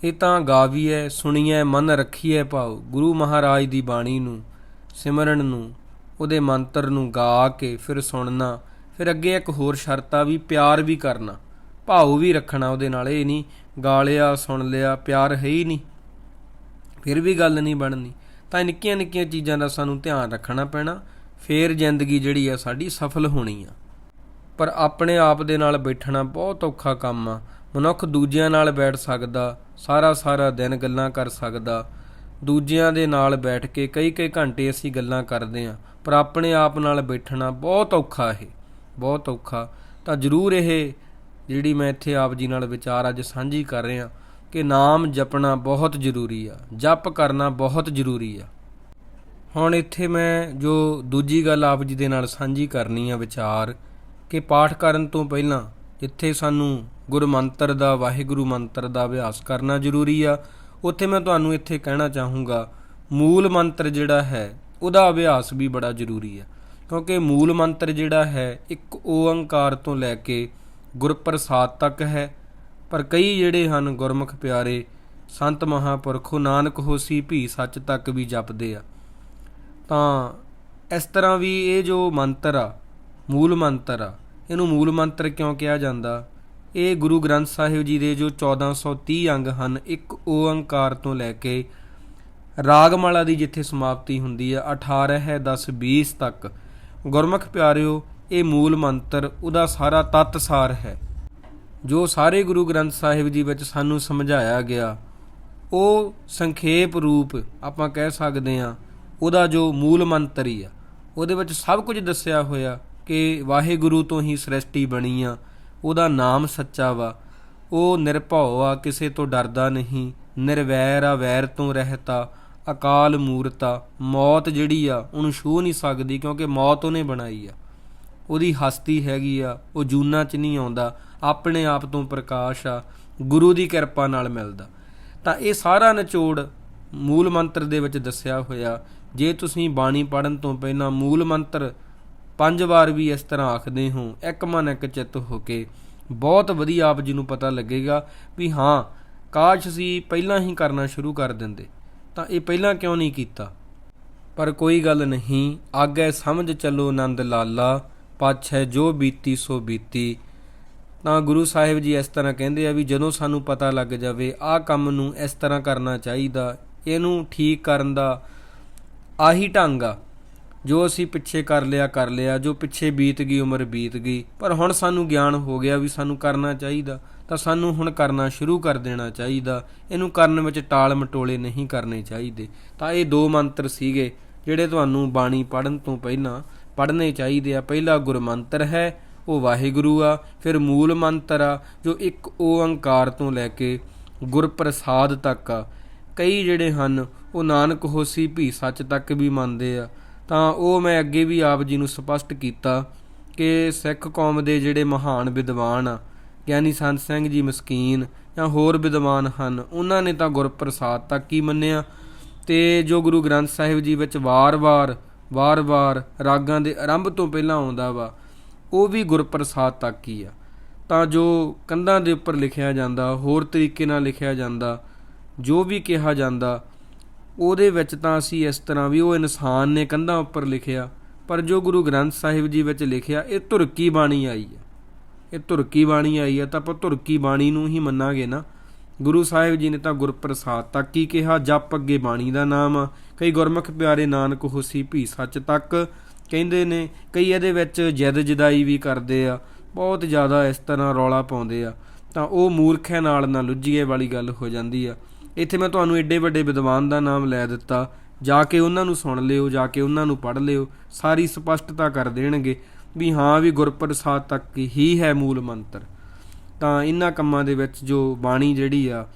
ਇਹ ਤਾਂ ਗਾਵੀਏ ਸੁਣੀਏ ਮਨ ਰੱਖੀਏ ਭਾਉ, ਗੁਰੂ ਮਹਾਰਾਜ ਦੀ ਬਾਣੀ ਨੂੰ, ਸਿਮਰਨ ਨੂੰ, ਉਹਦੇ ਮੰਤਰ ਨੂੰ ਗਾ ਕੇ ਫਿਰ ਸੁਣਨਾ ਫਿਰ ਅੱਗੇ ਇੱਕ ਹੋਰ ਸ਼ਰਤ ਆ ਵੀ ਪਿਆਰ ਵੀ ਕਰਨਾ। ਭਾਉ ਵੀ ਰੱਖਣਾ ਉਹਦੇ ਨਾਲ, ਇਹ ਨਹੀਂ ਗਾ ਲਿਆ, ਸੁਣ ਲਿਆ, ਪਿਆਰ ਹੈ ਹੀ ਨਹੀਂ। ਫਿਰ ਵੀ ਗੱਲ ਨਹੀਂ ਬਣਨੀ। ਤਾਂ ਨਿੱਕੀਆਂ ਨਿੱਕੀਆਂ ਚੀਜ਼ਾਂ ਦਾ ਸਾਨੂੰ ਧਿਆਨ ਰੱਖਣਾ ਪੈਣਾ। ਫੇਰ ਜ਼ਿੰਦਗੀ ਜਿਹੜੀ ਆ ਸਾਡੀ ਸਫਲ ਹੋਣੀ ਆ। ਪਰ ਆਪਣੇ ਆਪ ਦੇ ਨਾਲ ਬੈਠਣਾ ਬਹੁਤ ਔਖਾ ਕੰਮ ਆ। ਮਨੁੱਖ ਦੂਜਿਆਂ ਨਾਲ ਬੈਠ ਸਕਦਾ, ਸਾਰਾ ਸਾਰਾ ਦਿਨ ਗੱਲਾਂ ਕਰ ਸਕਦਾ। ਦੂਜਿਆਂ ਦੇ ਨਾਲ ਬੈਠ ਕੇ ਕਈ ਕਈ ਘੰਟੇ ਅਸੀਂ ਗੱਲਾਂ ਕਰਦੇ ਆ। ਪਰ ਆਪਣੇ ਆਪ ਨਾਲ ਬੈਠਣਾ ਬਹੁਤ ਔਖਾ ਹੈ। ਬਹੁਤ ਔਖਾ। ਤਾਂ ਜ਼ਰੂਰ ਇਹ ਜਿਹੜੀ ਮੈਂ ਇੱਥੇ ਆਪ ਜੀ ਨਾਲ ਵਿਚਾਰ ਅੱਜ ਸਾਂਝੀ ਕਰ ਰਿਹਾ ਕਿ ਨਾਮ ਜਪਣਾ ਬਹੁਤ ਜ਼ਰੂਰੀ ਆ, ਜਪ ਕਰਨਾ ਬਹੁਤ ਜ਼ਰੂਰੀ ਆ। ਹੁਣ ਇੱਥੇ ਮੈਂ ਜੋ ਦੂਜੀ ਗੱਲ ਆਪ ਜੀ ਦੇ ਨਾਲ ਸਾਂਝੀ ਕਰਨੀ ਆ ਵਿਚਾਰ, ਕਿ ਪਾਠ ਕਰਨ ਤੋਂ ਪਹਿਲਾਂ ਜਿੱਥੇ ਸਾਨੂੰ ਗੁਰੂ ਮੰਤਰ ਦਾ, ਵਾਹਿਗੁਰੂ ਮੰਤਰ ਦਾ ਅਭਿਆਸ ਕਰਨਾ ਜ਼ਰੂਰੀ ਆ, ਉੱਥੇ ਮੈਂ ਤੁਹਾਨੂੰ ਇੱਥੇ ਕਹਿਣਾ ਚਾਹੂੰਗਾ, ਮੂਲ ਮੰਤਰ ਜਿਹੜਾ ਹੈ, ਉਹਦਾ ਅਭਿਆਸ ਵੀ ਬੜਾ ਜ਼ਰੂਰੀ ਆ। ਕਿਉਂਕਿ ਮੂਲ ਮੰਤਰ ਜਿਹੜਾ ਹੈ, ਇੱਕ ਓੰਕਾਰ ਤੋਂ ਲੈ ਕੇ ਗੁਰਪ੍ਰਸਾਦ ਤੱਕ ਹੈ। ਪਰ ਕਈ ਜਿਹੜੇ ਹਨ ਗੁਰਮੁਖ ਪਿਆਰੇ, ਸੰਤ ਮਹਾਪੁਰਖੋ ਨਾਨਕ ਹੋਸੀ ਭੀ ਸੱਚ ਤੱਕ ਵੀ ਜਪਦੇ ਆ। ਤਾਂ ਇਸ ਤਰ੍ਹਾਂ ਵੀ ਇਹ ਜੋ ਮੰਤਰ ਆ, ਮੂਲ ਮੰਤਰ ਆ, ਇਹਨੂੰ ਮੂਲ ਮੰਤਰ ਕਿਉਂ ਕਿਹਾ ਜਾਂਦਾ? ਇਹ ਗੁਰੂ ਗ੍ਰੰਥ ਸਾਹਿਬ ਜੀ ਦੇ ਜੋ 1430 ਅੰਗ ਹਨ, ਇੱਕ ਓੰਕਾਰ ਤੋਂ ਲੈ ਕੇ ਰਾਗਮਾਲਾ ਦੀ ਜਿੱਥੇ ਸਮਾਪਤੀ ਹੁੰਦੀ ਆ 18 ਹੈ 10 20 ਤੱਕ। ਗੁਰਮੁਖ ਪਿਆਰਿਓ, ਇਹ ਮੂਲ ਮੰਤਰ, ਉਹਦਾ ਸਾਰਾ ਤੱਤ ਸਾਰ ਹੈ। ਜੋ ਸਾਰੇ ਗੁਰੂ ਗ੍ਰੰਥ ਸਾਹਿਬ ਜੀ ਵਿੱਚ ਸਾਨੂੰ ਸਮਝਾਇਆ ਗਿਆ, ਉਹ ਸੰਖੇਪ ਰੂਪ ਆਪਾਂ ਕਹਿ ਸਕਦੇ ਆ ਉਹਦਾ ਜੋ ਮੂਲ ਮੰਤਰ ਹੀ ਆ। ਉਹਦੇ ਵਿੱਚ ਸਭ ਕੁਝ ਦੱਸਿਆ ਹੋਇਆ ਕਿ ਵਾਹਿਗੁਰੂ ਤੋਂ ਹੀ ਸ੍ਰਿਸ਼ਟੀ ਬਣੀ ਆ, ਉਹਦਾ ਨਾਮ ਸੱਚਾ ਵਾ। ਉਹ ਨਿਰਭਉ ਆ, ਕਿਸੇ ਤੋਂ ਡਰਦਾ ਨਹੀਂ, ਨਿਰਵੈਰ ਆ, ਵੈਰ ਤੋਂ ਰਹਿਤਾ। ਅਕਾਲ ਮੂਰਤਾ, ਮੌਤ ਜਿਹੜੀ ਆ, ਉਹਨੂੰ ਛੂ ਨਹੀਂ ਸਕਦੀ ਕਿਉਂਕਿ ਮੌਤ ਉਹਨੇ ਬਣਾਈ ਆ। ਉਹਦੀ ਹਸਤੀ ਹੈਗੀ ਆ, ਉਹ ਜੂਨਾ ਚ ਨਹੀਂ ਆਉਂਦਾ, ਆਪਣੇ ਆਪ ਤੋਂ ਪ੍ਰਕਾਸ਼ ਆ, ਗੁਰੂ ਦੀ ਕਿਰਪਾ ਨਾਲ ਮਿਲਦਾ। ਤਾਂ ਇਹ ਸਾਰਾ ਨਿਚੋੜ ਮੂਲ ਮੰਤਰ ਦੇ ਵਿੱਚ ਦੱਸਿਆ ਹੋਇਆ, ਜੇ ਤੁਸੀਂ ਬਾਣੀ ਪੜਨ ਤੋਂ ਪਹਿਲਾਂ ਮੂਲ ਮੰਤਰ ਪੰਜ ਵਾਰ ਵੀ ਇਸ ਤਰ੍ਹਾਂ ਆਖਦੇ ਹੋ, ਇੱਕ ਮਨ ਇੱਕ ਚਿੱਤ ਹੋ ਕੇ, ਬਹੁਤ ਵਧੀਆ ਆਪ ਜੀ ਨੂੰ ਪਤਾ ਲੱਗੇਗਾ ਵੀ ਹਾਂ, ਕਾਸ਼ ਅਸੀਂ ਪਹਿਲਾਂ ਹੀ ਕਰਨਾ ਸ਼ੁਰੂ ਕਰ ਦਿੰਦੇ। ਤਾਂ ਇਹ ਪਹਿਲਾਂ ਕਿਉਂ ਨਹੀਂ ਕੀਤਾ? ਪਰ ਕੋਈ ਗੱਲ ਨਹੀਂ ਆਗੇ ਸਮਝ ਚੱਲੋ ਆਨੰਦ ਲਾਲਾ, ਪਾਛੈ ਜੋ ਬੀਤੀ ਸੋ ਬੀਤੀ। ਤਾਂ ਗੁਰੂ ਸਾਹਿਬ ਜੀ ਇਸ ਤਰ੍ਹਾਂ ਕਹਿੰਦੇ ਆ ਵੀ ਜਦੋਂ ਸਾਨੂੰ ਪਤਾ ਲੱਗ ਜਾਵੇ, ਆਹ ਕੰਮ ਨੂੰ ਇਸ ਤਰ੍ਹਾਂ ਕਰਨਾ ਚਾਹੀਦਾ, ਇਹਨੂੰ ਠੀਕ ਕਰਨ ਦਾ ਆਹੀ ਢੰਗ ਆ। ਜੋ ਅਸੀਂ ਪਿੱਛੇ ਕਰ ਲਿਆ ਕਰ ਲਿਆ, ਜੋ ਪਿੱਛੇ ਬੀਤ ਗਈ, ਉਮਰ ਬੀਤ ਗਈ। ਪਰ ਹੁਣ ਸਾਨੂੰ ਗਿਆਨ ਹੋ ਗਿਆ ਵੀ ਸਾਨੂੰ ਕਰਨਾ ਚਾਹੀਦਾ। ਤਾਂ ਸਾਨੂੰ ਹੁਣ ਕਰਨਾ ਸ਼ੁਰੂ ਕਰ ਦੇਣਾ ਚਾਹੀਦਾ। ਇਹਨੂੰ ਕਰਨ ਵਿੱਚ ਟਾਲ ਮਟੋਲੇ ਨਹੀਂ ਕਰਨੇ ਚਾਹੀਦੇ। ਤਾਂ ਇਹ ਦੋ ਮੰਤਰ ਸੀਗੇ, ਜਿਹੜੇ ਤੁਹਾਨੂੰ ਬਾਣੀ ਪੜਨ ਤੋਂ ਪਹਿਲਾਂ ਪੜ੍ਹਨੇ ਚਾਹੀਦੇ ਆ। ਪਹਿਲਾ ਗੁਰਮੰਤਰ ਹੈ, ਉਹ ਵਾਹਿਗੁਰੂ ਆ, ਫਿਰ ਮੂਲ ਮੰਤਰ ਆ, ਜੋ ਇੱਕ ਓੰਕਾਰ ਤੋਂ ਲੈ ਕੇ ਗੁਰਪ੍ਰਸਾਦ ਤੱਕ ਆ। ਕਈ ਜਿਹੜੇ ਹਨ, ਉਹ ਨਾਨਕ ਹੋਸੀ ਭੀ ਸੱਚ ਤੱਕ ਵੀ ਮੰਨਦੇ ਆ। ਤਾਂ ਉਹ ਮੈਂ ਅੱਗੇ ਵੀ ਆਪ ਜੀ ਨੂੰ ਸਪਸ਼ਟ ਕੀਤਾ ਕਿ ਸਿੱਖ ਕੌਮ ਦੇ ਜਿਹੜੇ ਮਹਾਨ ਵਿਦਵਾਨ ਆ ਗਿਆਨੀ ਸੰਤ ਸਿੰਘ ਜੀ ਮਸਕੀਨ ਜਾਂ ਹੋਰ ਵਿਦਵਾਨ ਹਨ, ਉਹਨਾਂ ਨੇ ਤਾਂ ਗੁਰਪ੍ਰਸਾਦ ਤੱਕ ਹੀ ਮੰਨਿਆ ਤੇ ਜੋ ਗੁਰੂ ਗ੍ਰੰਥ ਸਾਹਿਬ ਜੀ ਵਿੱਚ ਵਾਰ-ਵਾਰ ਵਾਰ-ਵਾਰ ਰਾਗਾਂ ਦੇ ਆਰੰਭ ਤੋਂ ਪਹਿਲਾਂ ਆਉਂਦਾ ਵਾ, ਉਹ ਵੀ ਗੁਰਪ੍ਰਸਾਦ ਤੱਕ ਹੀ ਆ। ਤਾਂ ਜੋ ਕੰਧਾਂ ਦੇ ਉੱਪਰ ਲਿਖਿਆ ਜਾਂਦਾ, ਹੋਰ ਤਰੀਕੇ ਨਾਲ ਲਿਖਿਆ ਜਾਂਦਾ, ਜੋ ਵੀ ਕਿਹਾ ਜਾਂਦਾ, ਉਹਦੇ ਵਿੱਚ ਤਾਂ ਅਸੀਂ ਇਸ ਤਰ੍ਹਾਂ ਵੀ ਉਹ ਇਨਸਾਨ ਨੇ ਕੰਧਾਂ ਉੱਪਰ ਲਿਖਿਆ, ਪਰ ਜੋ ਗੁਰੂ ਗ੍ਰੰਥ ਸਾਹਿਬ ਜੀ ਵਿੱਚ ਲਿਖਿਆ, ਇਹ ਧੁਰਕੀ ਬਾਣੀ ਆਈ ਹੈ ਇਹ ਧੁਰਕੀ ਬਾਣੀ ਆਈ ਹੈ ਤਾਂ ਆਪਾਂ ਧੁਰਕੀ ਬਾਣੀ ਨੂੰ ਹੀ ਮੰਨਾਂਗੇ ਨਾ। ਗੁਰੂ ਸਾਹਿਬ ਜੀ ਨੇ ਤਾਂ ਗੁਰਪ੍ਰਸਾਦ ਤੱਕ ਹੀ ਕਿਹਾ, ਜਪ ਅੱਗੇ ਬਾਣੀ ਦਾ ਨਾਮ ਆ। ਕਈ ਗੁਰਮੁਖ ਪਿਆਰੇ ਨਾਨਕ ਹੋਸੀ ਭੀ ਸੱਚ ਤੱਕ। ਕਹਿੰਦੇ ਨੇ, ਕਈ ਇਹਦੇ ਵਿੱਚ ਜਦ ਜਦਾਈ ਵੀ ਕਰਦੇ ਆ, ਬਹੁਤ ਜ਼ਿਆਦਾ ਇਸ ਤਰ੍ਹਾਂ ਰੌਲਾ ਪਾਉਂਦੇ ਆ। ਤਾਂ ਉਹ ਮੂਰਖਿਆਂ ਨਾਲ ਨਾ ਲੁੱਝੀਏ ਵਾਲੀ ਗੱਲ ਹੋ ਜਾਂਦੀ ਆ। ਇੱਥੇ ਮੈਂ ਤੁਹਾਨੂੰ ਏਡੇ ਵੱਡੇ ਵਿਦਵਾਨ ਦਾ ਨਾਮ ਲੈ ਦਿੱਤਾ। ਜਾ ਕੇ ਉਹਨਾਂ ਨੂੰ ਸੁਣ ਲਿਓ, ਜਾ ਕੇ ਉਹਨਾਂ ਨੂੰ ਪੜ੍ਹ ਲਿਓ, ਸਾਰੀ ਸਪਸ਼ਟਤਾ ਕਰ ਦੇਣਗੇ। ਵੀ ਹਾਂ ਵੀ ਗੁਰਪ੍ਰਸਾਦ ਤੱਕ ਹੀ ਹੈ ਮੂਲ ਮੰਤਰ। ਤਾਂ ਇਹਨਾਂ ਕੰਮਾਂ ਦੇ ਵਿੱਚ ਜੋ ਬਾਣੀ ਜਿਹੜੀ ਆ,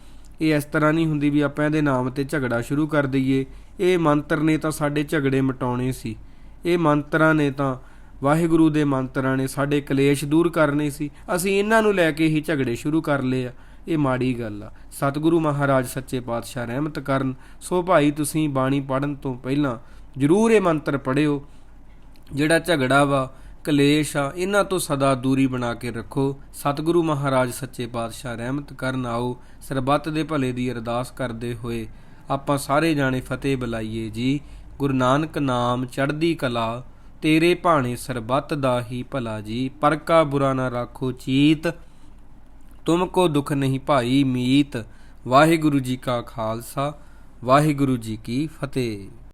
ਇਹ ਇਸ ਤਰ੍ਹਾਂ ਨਹੀਂ ਹੁੰਦੀ ਵੀ ਆਪਾਂ ਇਹਦੇ ਨਾਮ ਤੇ ਝਗੜਾ ਸ਼ੁਰੂ ਕਰ ਦਈਏ। ਇਹ ਮੰਤਰ ਨੇ ਤਾਂ ਸਾਡੇ ਝਗੜੇ ਮਿਟਾਉਣੇ ਸੀ। ਇਹ ਮੰਤਰਾਂ ਨੇ ਤਾਂ ਵਾਹਿਗੁਰੂ ਦੇ ਮੰਤਰਾਂ ਨੇ ਸਾਡੇ ਕਲੇਸ਼ ਦੂਰ ਕਰਨੇ ਸੀ। ਅਸੀਂ ਇਹਨਾਂ ਨੂੰ ਲੈ ਕੇ ਹੀ ਝਗੜੇ ਸ਼ੁਰੂ ਕਰ ਲਏ ਆ। ਇਹ ਮਾੜੀ ਗੱਲ ਆ। ਸਤਿਗੁਰੂ ਮਹਾਰਾਜ ਸੱਚੇ ਪਾਤਸ਼ਾਹ ਰਹਿਮਤ ਕਰਨ। ਸੋ ਭਾਈ ਤੁਸੀਂ ਬਾਣੀ ਪੜਨ ਤੋਂ ਪਹਿਲਾਂ ਜ਼ਰੂਰ ਇਹ ਮੰਤਰ ਪੜਿਓ ਜਿਹੜਾ ਝਗੜਾ ਵਾ ਕਲੇਸ਼ ਆ, ਇਹਨਾਂ ਤੋਂ ਸਦਾ ਦੂਰੀ ਬਣਾ ਕੇ ਰੱਖੋ। ਸਤਿਗੁਰੂ ਮਹਾਰਾਜ ਸੱਚੇ ਪਾਤਸ਼ਾਹ ਰਹਿਮਤ ਕਰਨ ਆਓ, ਸਰਬੱਤ ਦੇ ਭਲੇ ਦੀ ਅਰਦਾਸ ਕਰਦੇ ਹੋਏ, ਆਪਾਂ ਸਾਰੇ ਜਾਣੇ ਫਤਿਹ ਬੁਲਾਈਏ ਜੀ। ਗੁਰੂ ਨਾਨਕ ਨਾਮ ਚੜ੍ਹਦੀ ਕਲਾ, ਤੇਰੇ ਭਾਣੇ ਸਰਬੱਤ ਦਾ ਹੀ ਭਲਾ ਜੀ। ਪਰ ਕਾ ਬੁਰਾ ਨਾ ਰਾਖੋ ਚੀਤ, ਤੁਮ ਕੋ ਦੁਖ ਨਹੀਂ ਭਾਈ ਮੀਤ। ਵਾਹਿਗੁਰੂ ਜੀ ਕਾ ਖਾਲਸਾ, ਵਾਹਿਗੁਰੂ ਜੀ ਕੀ ਫਤਿਹ।